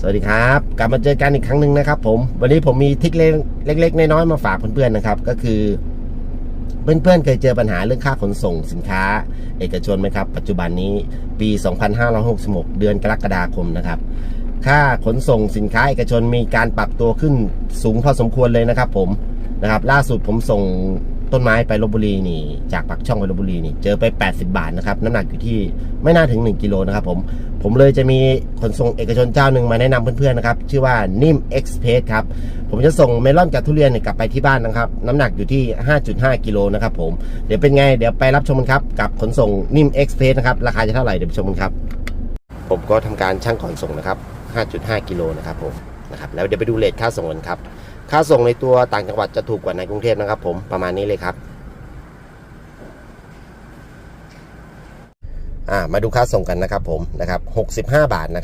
สวัสดีครับ กลับมาเจอกันอีกครั้งหนึ่งนะครับ ผม วันนี้ผมมีทิกเล็กๆน้อยๆมาฝากเพื่อนๆนะครับ ก็คือเพื่อนๆเคยเจอปัญหาเรื่องค่าขนส่งสินค้า เอกชนไหมครับ ปัจจุบันนี้ปี 2566 เดือนกรกฎาคมนะครับ ค่าขนส่งสินค้าเอกชนมีการปรับตัวขึ้นสูงพอสมควรเลยนะครับ ผมนะครับ ล่าสุดผมส่งต้นไม้ไปลบบุรีนี่ จากปากช่องไปลบบุรีนี่ เจอไป 80 บาทนะครับ น้ำหนักอยู่ที่ไม่น่าถึง 1กิโลนะครับผม ผมเลยจะมีขนส่งเอกชนเจ้าหนึ่งมาแนะนำเพื่อนๆนะครับ ชื่อว่านิ่มเอ็กซ์เพสครับ ผมจะส่งเมลอนกับทุเรียนกลับไปที่บ้านนะครับ น้ำหนักอยู่ที่ 5.5 กิโลนะครับผม เดี๋ยวเป็นไง เดี๋ยวไปรับชมกันครับ กับขนส่งนิ่มเอ็กซ์เพสนะครับ ราคาจะเท่าไหร่ เดี๋ยวไปชมกันครับ ผมก็ทำการช่างก่อนส่งนะครับ 5.5 กิโลนะครับผมนะครับ แล้วเดี๋ยวไปดูเลทค่าส่งกันครับ ค่าส่งในตัวต่างจังหวัดจะถูกกว่าในกรุงเทพนะครับ ผม ประมาณนี้เลยครับ อ่า มาดูค่าส่งกันนะครับผมนะครับ65 บาทนะครับ